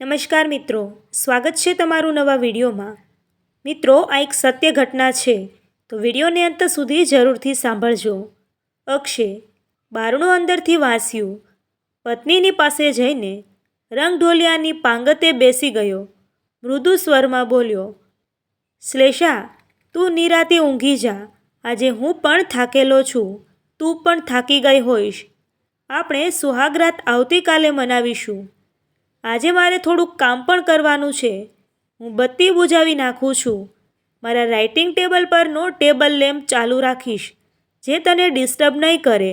નમસ્કાર મિત્રો, સ્વાગત છે તમારું નવા વિડીયોમાં. મિત્રો, આ એક સત્ય ઘટના છે, તો વિડીયોને અંત સુધી જરૂરથી સાંભળજો. અક્ષે બારણું અંદરથી વાંસ્યું. પત્નીની પાસે જઈને રંગઢોલિયાની પાંગતે બેસી ગયો. મૃદુ સ્વરમાં બોલ્યો, શ્લેષા, તું નિરાતે ઊંઘી જા. આજે હું પણ થાકેલો છું. તું પણ થાકી ગઈ હોઈશ. આપણે સુહાગરાત આવતીકાલે મનાવીશું. આજે મારે થોડુંક કામ પણ કરવાનું છે. હું બત્તી બુજાવી નાખું છું. મારા રાઇટિંગ ટેબલ પરનો ટેબલ લેમ્પ ચાલુ રાખીશ, જે તને ડિસ્ટર્બ નહીં કરે.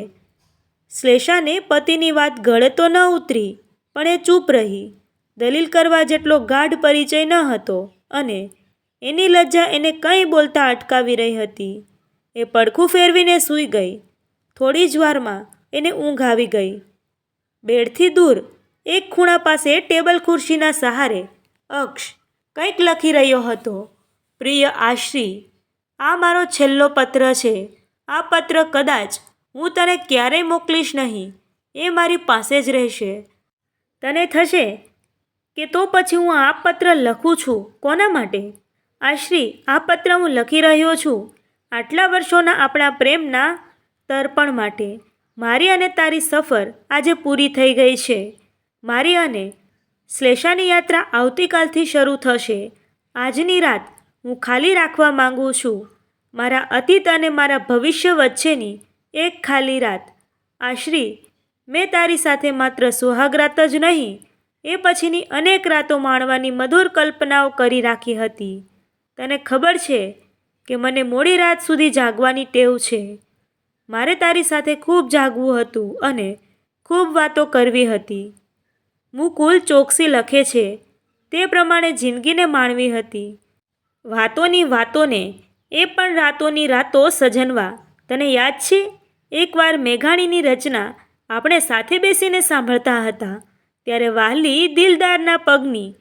શ્લેષાને પતિની વાત ગળે તો ન ઉતરી, પણ એ ચૂપ રહી. દલીલ કરવા જેટલો ગાઢ પરિચય ન હતો અને એની લજ્જા એને કંઈ બોલતા અટકાવી રહી હતી. એ પડખું ફેરવીને સૂઈ ગઈ. થોડી જ વારમાં એને ઊંઘ આવી ગઈ. બેડથી દૂર એક ખૂણા પાસે ટેબલ ખુરશીના સહારે અક્ષ કંઈક લખી રહ્યો હતો. પ્રિય આશ્રી, આ મારો છેલ્લો પત્ર છે. આ પત્ર કદાચ હું તને ક્યારેય મોકલીશ નહીં. એ મારી પાસે જ રહેશે. તને થશે કે તો પછી હું આ પત્ર લખું છું કોના માટે? આશ્રી, આ પત્ર હું લખી રહ્યો છું આટલા વર્ષોના આપણા પ્રેમના તર્પણ માટે. મારી અને તારી સફર આજે પૂરી થઈ ગઈ છે. મારી અને શ્લેષાની યાત્રા આવતીકાલથી શરૂ થશે. આજની રાત હું ખાલી રાખવા માંગુ છું. મારા અતીત અને મારા ભવિષ્ય વચ્ચેની એક ખાલી રાત. આશ્રી મેં તારી સાથે માત્ર સુહાગરાત જ નહીં, એ પછીની અનેક રાતો માણવાની મધુર કલ્પનાઓ કરી રાખી હતી. તને ખબર છે કે મને મોડી રાત સુધી જાગવાની ટેવ છે. મારે તારી સાથે ખૂબ જાગવું હતું અને ખૂબ વાતો કરવી હતી. મુકુલ ચોકસી લખે છે. તે પ્રમાણે જિંદગીને માણવી હતી. વાતોની વાતોને, એ પણ રાતોની રાતો સજનવા. તને યાદ છે? એકવાર મેઘાણીની રચના આપણે સાથે બેસીને સાંભળતા હતા. ત્યારે વાલી દિલદારના પગની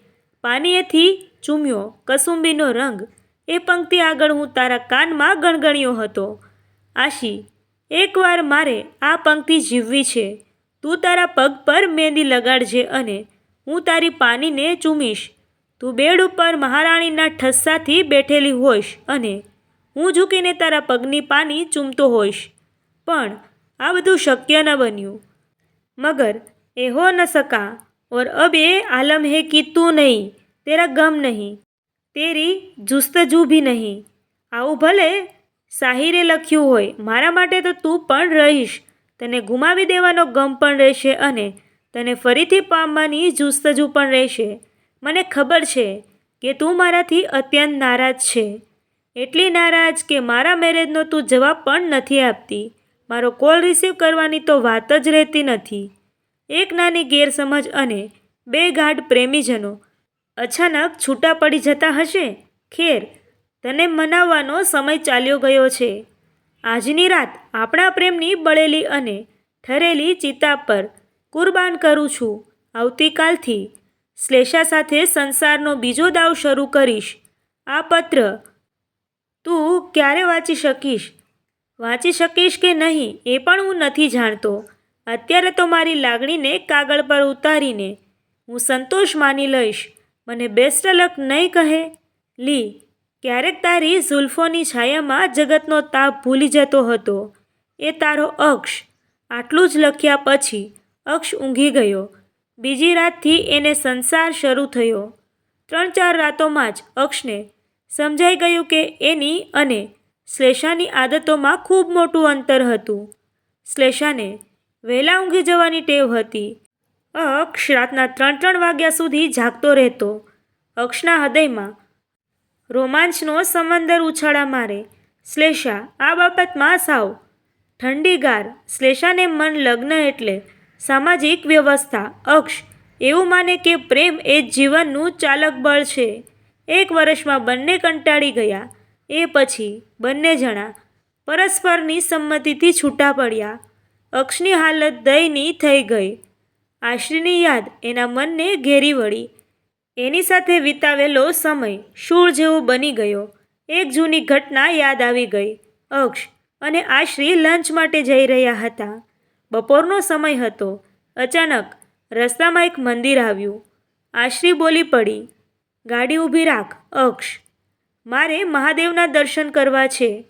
પાનીએથી ચૂમ્યો કસુંબીનો રંગ. એ પંક્તિ આગળ હું તારા કાનમાં ગણગણ્યો હતો. આશી, એકવાર મારે આ પંક્તિ જીવવી છે. તું તારા પગ પર મહેંદી લગાડજે અને હું તારી પાનીને ચૂમીશ. તું બેડ ઉપર મહારાણીના ઠસ્સાથી બેઠેલી હોઈશ અને હું ઝૂકીને તારા પગની પાની ચૂમતો હોઈશ. પણ આ બધું શક્ય ન બન્યું. મગર, એ હો ન સકા, ઓર અબ એ આલમ હે કી તું નહીં, તેરા ગમ નહીં, તેરી જુસ્તજુ ભી નહીં. આવું ભલે સાહિરે લખ્યું હોય, મારા માટે તો તું પણ રહીશ. તને ગુમાવી દેવાનો ગમ પણ રહેશે અને તને ફરીથી પામવાની જુસ્તજુ પણ રહેશે. મને ખબર છે કે તું મારાથી અત્યંત નારાજ છે. એટલી નારાજ કે મારા મેરેજનો તું જવાબ પણ નથી આપતી. મારો કોલ રિસીવ કરવાની તો વાત જ રહેતી નથી. એક નાની ગેરસમજ અને બે ગાઢ પ્રેમીજનો અચાનક છૂટા પડી જતા હશે. ખેર, તને મનાવવાનો સમય ચાલ્યો ગયો છે. આજની રાત આપણા પ્રેમની બળેલી અને ઠરેલી ચિતા પર કુરબાન કરું છું. આવતીકાલથી શ્લેષા સાથે સંસારનો બીજો દાવ શરૂ કરીશ. આ પત્ર તું ક્યારે વાંચી શકીશ? વાંચી શકીશ કે નહીં એ પણ હું નથી જાણતો. અત્યારે તો મારી લાગણીને કાગળ પર ઉતારીને હું સંતોષ માની લઈશ. મને બેસ્ટ લક નહીં કહે? લી ક્યારેક તારી ઝુલ્ફોની છાયામાં જગતનો તાપ ભૂલી જતો હતો. એ તારો અક્ષ. આટલું જ લખ્યા પછી અક્ષ ઊંઘી ગયો. બીજી રાતથી એને સંસાર શરૂ થયો. ત્રણ ચાર રાતોમાં જ અક્ષને સમજાઈ ગયું કે એની અને શ્લેષાની આદતોમાં ખૂબ મોટું અંતર હતું. શ્લેષાને વહેલા ઊંઘી જવાની ટેવ હતી. અક્ષ રાતના ત્રણ ત્રણ વાગ્યા સુધી જાગતો રહેતો. અક્ષના હૃદયમાં રોમાંચનો સમંદર ઉછાળા મારે. શ્લેષા, આ બાબતમાં સાવ. ઠંડીગાર, શ્લેષાને મન લગ્ન એટલે સામાજિક વ્યવસ્થા, અક્ષ. એવું માને કે પ્રેમ એ જીવનનું ચાલક બળ છે. એક વર્ષમાં બંને કંટાળી ગયા. એ પછી બંને જણા પરસ્પરની સંમતિથી છૂટા પડ્યા. અક્ષની હાલત દયની થઈ ગઈ. આશ્રીની યાદ એના મનને ઘેરી વળી. એની સાથે વિતાવેલો સમય શૂળ જેવો બની ગયો. એક જૂની ઘટના યાદ આવી ગઈ. અક્ષ અને આશ્રી લંચ માટે જઈ રહ્યા હતા. બપોરનો સમય હતો. અચાનક રસ્તામાં એક મંદિર આવ્યું. આશ્રી બોલી પડી, ગાડી ઊભી રાખ, અક્ષ. મારે મહાદેવના દર્શન કરવા છે.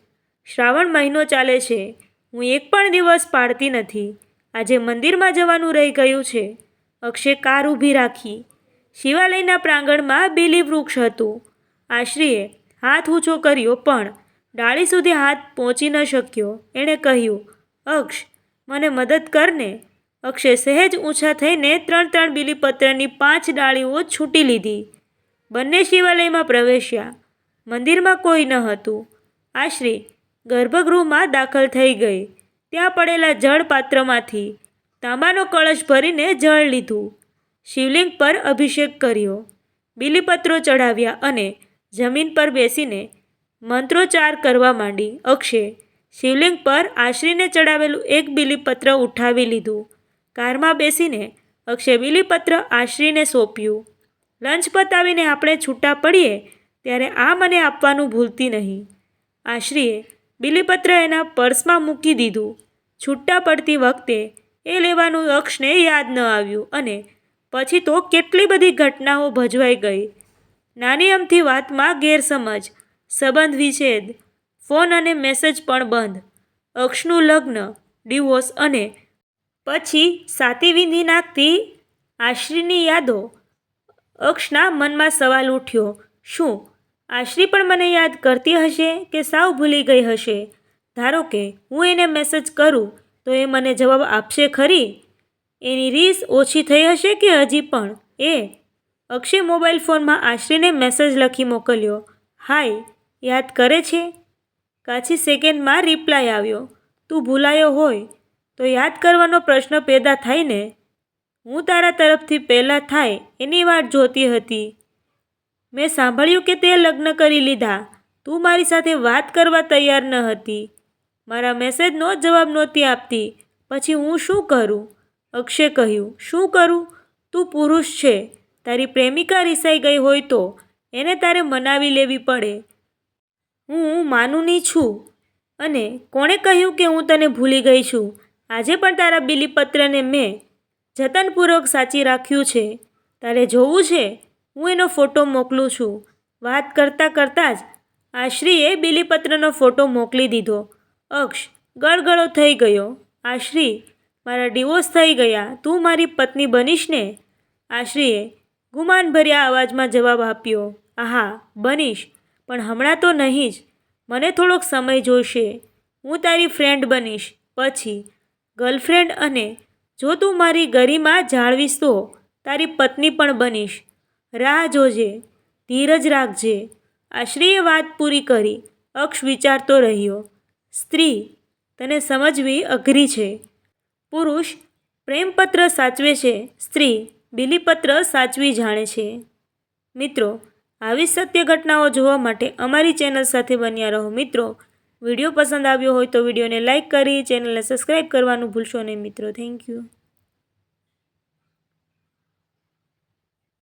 શ્રાવણ મહિનો ચાલે છે. હું એક પણ દિવસ પાડતી નથી. આજે મંદિરમાં જવાનું રહી ગયું છે. અક્ષે કાર ઊભી રાખી. શિવાલયના પ્રાંગણમાં બીલી વૃક્ષ હતું. આશ્રીએ હાથ ઊંચો કર્યો પણ ડાળી સુધી હાથ પહોંચી ન શક્યો. એણે કહ્યું, અક્ષ, મને મદદ કરને. અક્ષે સહેજ ઊંચા થઈને ત્રણ ત્રણ બીલીપત્રની પાંચ ડાળીઓ છૂટી લીધી. બંને શિવાલયમાં પ્રવેશ્યા. મંદિરમાં કોઈ ન હતું. આશ્રી ગર્ભગૃહમાં દાખલ થઈ ગઈ. ત્યાં પડેલા જળ પાત્રમાંથી તાંબાનો કળશ ભરીને જળ લીધું. શિવલિંગ પર અભિષેક કર્યો. બિલીપત્રો ચઢાવ્યા અને જમીન પર બેસીને મંત્રોચ્ચાર કરવા માંડી. અક્ષે શિવલિંગ પર આશ્રીને ચડાવેલું એક બિલીપત્ર ઉઠાવી લીધું. કારમાં બેસીને અક્ષે બિલીપત્ર આશ્રીને સોંપ્યું. લંચ પતાવીને આપણે છૂટા પડીએ ત્યારે આ મને આપવાનું ભૂલતી નહીં. આશ્રીએ બિલીપત્ર એના પર્સમાં મૂકી દીધું. છૂટા પડતી વખતે એ લેવાનું અક્ષને યાદ ન આવ્યું અને પછી તો કેટલી બધી ઘટનાઓ ભજવાઈ ગઈ. નાની અમથી વાતમાં ગેરસમજ, સંબંધ વિચ્છેદ, ફોન અને મેસેજ પણ બંધ, અક્ષનું લગ્ન, ડિવોર્સ અને પછી સાતી વિંધી નાખતી આશ્રીની યાદો. અક્ષના મનમાં સવાલ ઉઠ્યો, શું આશ્રી પણ મને યાદ કરતી હશે કે સાવ ભૂલી ગઈ હશે? ધારો કે હું એને મેસેજ કરું, તો એ મને જવાબ આપશે ખરી? એની રીસ ઓછી થઈ હશે કે હજી પણ? એ, અક્ષય મોબાઈલ ફોનમાં આશ્રીને મેસેજ લખી મોકલ્યો. હાય, યાદ કરે છે? કાછી સેકન્ડમાં રિપ્લાય આવ્યો. તું ભૂલાયો હોય, તો યાદ કરવાનો પ્રશ્ન પેદા થાય ને? હું તારા તરફથી પહેલાં થાય એની વાટ જોતી હતી. મેં સાંભળ્યું કે તે લગ્ન કરી લીધા. તું મારી સાથે વાત કરવા તૈયાર ન હતી. મારા મેસેજનો જવાબ નહોતી આપતી. પછી હું શું કરું? અક્ષે કહ્યું, શું કરું? તું પુરુષ છે. તારી પ્રેમિકા રિસાઈ ગઈ હોય તો એને તારે મનાવી લેવી પડે. હું માનુની છું. અને કોણે કહ્યું કે હું તને ભૂલી ગઈ છું? આજે પણ તારા બિલીપત્રને મેં જતનપૂર્વક સાચી રાખ્યું છે. તારે જોવું છે? હું એનો ફોટો મોકલું છું. વાત કરતાં કરતાં જ આશ્રીએ બિલીપત્રનો ફોટો મોકલી દીધો. અક્ષ ગળગળો થઈ ગયો. આશ્રી મારા ડિવોર્સ થઈ ગયા. તું મારી પત્ની બનીશ ને? આશ્રીએ ગુમાનભર્યા અવાજમાં જવાબ આપ્યો. આહા, બનીશ, પણ હમણાં તો નહીં જ. મને થોડોક સમય જોઈશે હું તારી ફ્રેન્ડ બનીશ. પછી, ગર્લફ્રેન્ડ અને જો તું મારી ગરિમા જાળવીશ તો તારી પત્ની પણ બનીશ. રાહ જોજે, ધીરજ રાખજે. આશ્રીએ વાત પૂરી કરી. અક્ષ વિચારતો રહ્યો. સ્ત્રી, તને સમજવી અઘરી છે. પુરુષ પ્રેમપત્ર સાચવે છે, સ્ત્રી બિલીપત્ર સાચવી જાણે છે. મિત્રો, આવી સત્ય ઘટનાઓ જોવા માટે અમારી ચેનલ સાથે બન્યા રહો. મિત્રો, વીડિયો પસંદ આવ્યો હોય તો વિડીયોને લાઇક કરી, ચેનલને સબસ્ક્રાઈબ કરવાનું ભૂલશો નહીં. મિત્રો, થેન્ક યુ.